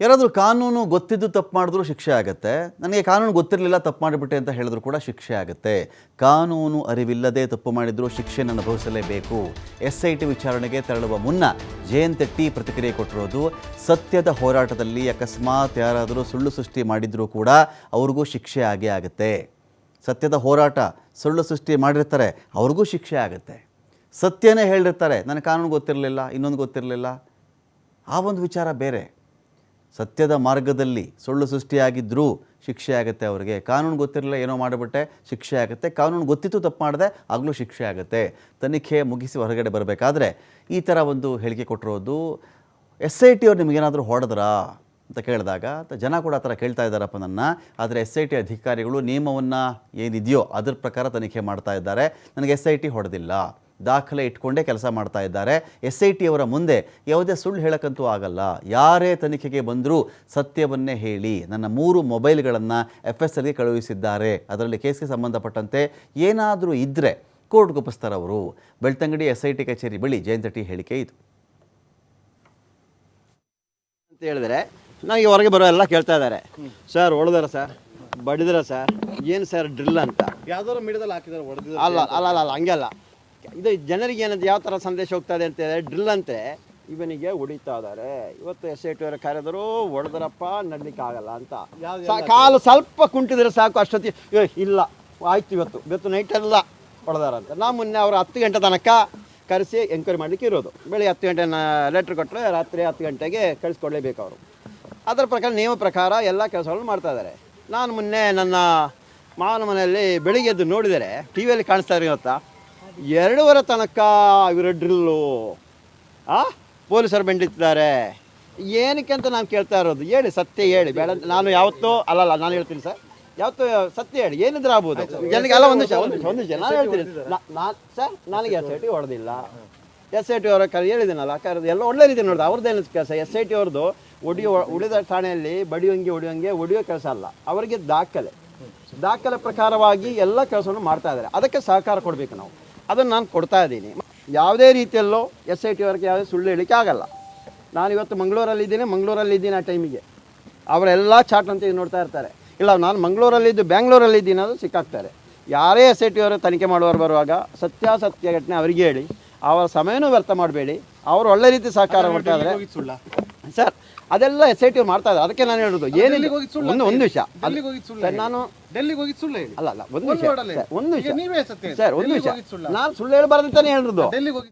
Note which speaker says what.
Speaker 1: ಯಾರಾದರೂ ಕಾನೂನು ಗೊತ್ತಿದ್ದು ತಪ್ಪು ಮಾಡಿದ್ರು ಶಿಕ್ಷೆ ಆಗುತ್ತೆ. ನನಗೆ ಕಾನೂನು ಗೊತ್ತಿರಲಿಲ್ಲ, ತಪ್ಪು ಮಾಡಿಬಿಟ್ಟೆ ಅಂತ ಹೇಳಿದ್ರು ಕೂಡ ಶಿಕ್ಷೆ ಆಗುತ್ತೆ. ಕಾನೂನು ಅರಿವಿಲ್ಲದೆ ತಪ್ಪು ಮಾಡಿದರೂ ಶಿಕ್ಷೆಯನ್ನು ಅನುಭವಿಸಲೇಬೇಕು. ಎಸ್ ಐ ಟಿ ವಿಚಾರಣೆಗೆ ತೆರಳುವ ಮುನ್ನ ಜಯಂತ್ ಟಿ ಪ್ರತಿಕ್ರಿಯೆ ಕೊಟ್ಟಿರೋದು, ಸತ್ಯದ ಹೋರಾಟದಲ್ಲಿ ಅಕಸ್ಮಾತ್ ಯಾರಾದರೂ ಸುಳ್ಳು ಸೃಷ್ಟಿ ಮಾಡಿದರೂ ಕೂಡ ಅವ್ರಿಗೂ ಶಿಕ್ಷೆ ಆಗೇ ಆಗುತ್ತೆ. ಸತ್ಯದ ಹೋರಾಟ, ಸುಳ್ಳು ಸೃಷ್ಟಿ ಮಾಡಿರ್ತಾರೆ, ಅವ್ರಿಗೂ ಶಿಕ್ಷೆ ಆಗುತ್ತೆ. ಸತ್ಯನೇ ಹೇಳಿರ್ತಾರೆ, ನನಗೆ ಕಾನೂನು ಗೊತ್ತಿರಲಿಲ್ಲ, ಇನ್ನೊಂದು ಗೊತ್ತಿರಲಿಲ್ಲ. ಆ ಒಂದು ವಿಚಾರ ಬೇರೆ. ಸತ್ಯದ ಮಾರ್ಗದಲ್ಲಿ ಸುಳ್ಳು ಸೃಷ್ಟಿಯಾಗಿದ್ದರೂ ಶಿಕ್ಷೆ ಆಗುತ್ತೆ ಅವರಿಗೆ. ಕಾನೂನು ಗೊತ್ತಿರಲಿಲ್ಲ, ಏನೋ ಮಾಡಿಬಿಟ್ಟೆ, ಶಿಕ್ಷೆ ಆಗುತ್ತೆ. ಕಾನೂನು ಗೊತ್ತಿತ್ತು, ತಪ್ಪು ಮಾಡಿದೆ, ಆಗಲೂ ಶಿಕ್ಷೆ ಆಗುತ್ತೆ. ತನಿಖೆ ಮುಗಿಸಿ ಹೊರಗಡೆ ಬರಬೇಕಾದ್ರೆ ಈ ಥರ ಒಂದು ಹೇಳಿಕೆ ಕೊಟ್ಟಿರೋದು, ಎಸ್ ಐ ಟಿ ಅವ್ರು ನಿಮಗೇನಾದರೂ ಹೊಡೆದ್ರಾ ಅಂತ ಕೇಳಿದಾಗ ಜನ ಕೂಡ ಆ ಥರ ಕೇಳ್ತಾ ಇದ್ದಾರಪ್ಪ ನನ್ನ. ಆದರೆ ಎಸ್ ಐ ಟಿ ಅಧಿಕಾರಿಗಳು ನಿಯಮವನ್ನು ಏನಿದೆಯೋ ಅದರ ಪ್ರಕಾರ ತನಿಖೆ ಮಾಡ್ತಾ ಇದ್ದಾರೆ. ನನಗೆ ಎಸ್ ಐ ಟಿ ಹೊಡೆದಿಲ್ಲ. ದಾಖಲೆ ಇಟ್ಕೊಂಡೇ ಕೆಲಸ ಮಾಡ್ತಾ ಇದ್ದಾರೆ. ಎಸ್ ಐ ಟಿಯವರ ಮುಂದೆ ಯಾವುದೇ ಸುಳ್ಳು ಹೇಳಕ್ಕಂತೂ ಆಗಲ್ಲ. ಯಾರೇ ತನಿಖೆಗೆ ಬಂದರೂ ಸತ್ಯವನ್ನೇ ಹೇಳಿ. ನನ್ನ ಮೂರು ಮೊಬೈಲ್ಗಳನ್ನು ಎಫ್ ಎಸ್ ಎಲ್ಗೆ ಕಳುಹಿಸಿದ್ದಾರೆ. ಅದರಲ್ಲಿ ಕೇಸ್ಗೆ ಸಂಬಂಧಪಟ್ಟಂತೆ ಏನಾದರೂ ಇದ್ದರೆ ಕೋರ್ಟ್ ಅವರು ಬೆಳ್ತಂಗಡಿ ಎಸ್ ಐ ಟಿ ಕಚೇರಿ ಬಳಿ ಜಯಂತಟಿ ಹೇಳಿಕೆ ಇದು.
Speaker 2: ಅಂತ ಹೇಳಿದ್ರೆ ನನಗೆ ಹೊರಗೆ ಬರೋ ಎಲ್ಲ ಕೇಳ್ತಾ ಇದ್ದಾರೆ. ಸರ್ ಹೊಡೆದಾರ ಸರ್? ಬಡಿದ್ರ ಸರ್? ಏನು ಸರ್ ಡ್ರಿಲ್ ಅಂತ?
Speaker 3: ಯಾವ್ದಾದ್ರು ಮೀಡಿಯಾದಲ್ಲಿ ಹಾಕಿದಾರೆ ಹೊಡೆದಿದ್ದಾರೆ
Speaker 2: ಅಲ್ಲ ಅಲ್ಲ ಅಲ್ಲ ಅಲ್ಲ ಹಂಗೆ ಅಲ್ಲ. ಇದು ಜನರಿಗೆ ಏನಂತ ಯಾವ ಥರ ಸಂದೇಶ ಹೋಗ್ತಾ ಇದೆ ಅಂತ ಹೇಳಿದ್ರೆ ಡ್ರಿಲ್ ಅಂತೆ. ಇವನಿಗೆ ಹೊಡಿತಾ ಇದ್ದಾರೆ. ಇವತ್ತು ಎಸ್ ಐ ಟಿ ಅವರ ಕಾರ್ಯದರು ಹೊಡೆದ್ರಪ್ಪ ನಡ್ಲಿಕ್ಕೆ ಆಗಲ್ಲ ಅಂತ. ಸಾ- ಕಾಲು ಸ್ವಲ್ಪ ಕುಂಟಿದ್ರೆ ಸಾಕು ಅಷ್ಟೊತ್ತಿ ಏ, ಇಲ್ಲ ಆಯ್ತು ಇವತ್ತು. ಇವತ್ತು ನೈಟ್ ಎಲ್ಲ ಹೊಡೆದಾರ ಅಂತ. ನಾ ಮೊನ್ನೆ ಅವರು ಹತ್ತು ಗಂಟೆ ತನಕ ಕರೆಸಿ ಎಂಕ್ವೈರಿ ಮಾಡಲಿಕ್ಕೆ ಇರೋದು. ಬೆಳಿಗ್ಗೆ ಹತ್ತು ಗಂಟೆ ಲೆಟ್ರ್ ಕೊಟ್ಟರೆ ರಾತ್ರಿ ಹತ್ತು ಗಂಟೆಗೆ ಕಳಿಸ್ಕೊಡ್ಲೇಬೇಕು ಅವರು. ಅದರ ಪ್ರಕಾರ ನಿಯಮ ಪ್ರಕಾರ ಎಲ್ಲ ಕೆಲಸಗಳನ್ನು ಮಾಡ್ತಾ ಇದ್ದಾರೆ. ನಾನು ಮೊನ್ನೆ ನನ್ನ ಮಾವನ ಮನೆಯಲ್ಲಿ ಬೆಳಿಗ್ಗೆ ಎದ್ದು ನೋಡಿದರೆ ಟಿ ವಿಯಲ್ಲಿ ಕಾಣಿಸ್ತಾ ಇರೋ ಇವತ್ತ ಎರಡೂವರೆ ತನಕ ಇವರು ಡ್ರಿಲ್ಲು. ಆ? ಪೊಲೀಸರು ಬೆಂಡಿತ್ತಿದ್ದಾರೆ. ಏನಕ್ಕೆ ಅಂತ ನಾನು ಕೇಳ್ತಾ ಇರೋದು. ಹೇಳಿ, ಸತ್ಯ ಹೇಳಿ. ಬೇಡ, ನಾನು ಯಾವತ್ತೋ, ಅಲ್ಲಲ್ಲ, ನಾನು ಹೇಳ್ತೀನಿ ಸರ್. ಯಾವತ್ತೂ ಸತ್ಯ ಹೇಳಿ. ಏನಿದ್ರೆ ಆಗ್ಬೋದು. ಜನಕ್ಕೆ ಅಲ್ಲ, ಒಂದು ಒಂದು ನಾನು ಹೇಳ್ತೀನಿ. ನಾನು, ಸರ್, ನನಗೆ ಎಸ್ ಐ ಟಿ ಹೊಡೆದಿಲ್ಲ. ಎಸ್ ಐ ಟಿ ಅವರ ಕರೆ ಹೇಳಿದ್ದೀನಲ್ಲ ಕರೆದು ಎಲ್ಲ ಒಳ್ಳೆ ರೀತಿ ನೋಡಿದೆ. ಅವ್ರದ್ದೇನು ಕೆಲಸ? ಎಸ್ ಐ ಟಿ ಅವ್ರದ್ದು ಒಡಿಯೋ, ಉಳಿದ ಠಾಣೆಯಲ್ಲಿ ಬಡಿಯೋಂಗೆ ಹೊಡಿಯೋಂಗೆ ಒಡಿಯೋ ಕೆಲಸ ಅಲ್ಲ. ಅವರಿಗೆ ದಾಖಲೆ. ದಾಖಲೆ ಪ್ರಕಾರವಾಗಿ ಎಲ್ಲ ಕೆಲಸವನ್ನು ಮಾಡ್ತಾ ಇದ್ದಾರೆ. ಅದಕ್ಕೆ ಸಹಕಾರ ಕೊಡಬೇಕು ನಾವು. ಅದನ್ನು ನಾನು ಕೊಡ್ತಾ ಇದ್ದೀನಿ. ಯಾವುದೇ ರೀತಿಯಲ್ಲೂ ಎಸ್ ಐ ಟಿ ಅವ್ರಿಗೆ ಯಾವುದೇ ಸುಳ್ಳು ಹೇಳಿಕೆ ಆಗಲ್ಲ. ನಾನು ಇವತ್ತು ಮಂಗಳೂರಲ್ಲಿದ್ದೀನಿ ಮಂಗಳೂರಲ್ಲಿದ್ದೀನಿ ಆ ಟೈಮಿಗೆ. ಅವರೆಲ್ಲ ಚಾಟ್ ಅಂತ ನೋಡ್ತಾ ಇರ್ತಾರೆ. ಇಲ್ಲ ನಾನು ಮಂಗಳೂರಲ್ಲಿದ್ದು ಬ್ಯಾಂಗ್ಳೂರಲ್ಲಿದ್ದೀನಿ ಅದು ಸಿಕ್ಕಾಗ್ತಾರೆ ಯಾರೇ ಎಸ್ ಐ ಟಿ ಅವರು ತನಿಖೆ ಮಾಡುವವರು ಬರುವಾಗ ಸತ್ಯಾಸತ್ಯ ಘಟನೆ ಅವರಿಗೆ ಹೇಳಿ ಅವರ ಸಮಯನೂ ವ್ಯರ್ಥ ಮಾಡಬೇಡಿ. ಅವರು ಒಳ್ಳೆ ರೀತಿ ಸಹಕಾರ ಮಾಡ್ತಾ ಇದ್ದಾರೆ. ಸರ್ ಅದೆಲ್ಲ ಎಸ್ ಐ ಟಿ ಮಾಡ್ತಾ ಇದ್ದಾರೆ. ಅದಕ್ಕೆ ನಾನು ಹೇಳೋದು ಏನಿಲ್ಲ.
Speaker 3: ಸುಳ್ಳು
Speaker 2: ಒಂದು ಒಂದು ವಿಷಯ. ಸರ್ ನಾನು
Speaker 3: ಡೆಲ್ಲಿಗೆ ಹೋಗಿ ಸುಳ್ಳು ಹೇಳಿ.
Speaker 2: ಅಲ್ಲ ಅಲ್ಲ ಒಂದು ವಿಷಯ. ಒಂದು ವಿಷಯ. ಸರ್ ಒಂದು ವಿಷಯ? ನಾನು ಸುಳ್ಳು ಹೇಳಬಾರ್ದು ಅಂತಾನೆ ಹೇಳಿರೋದು
Speaker 3: ಡೆಲ್ಲಿಗೆ ಹೋಗಿ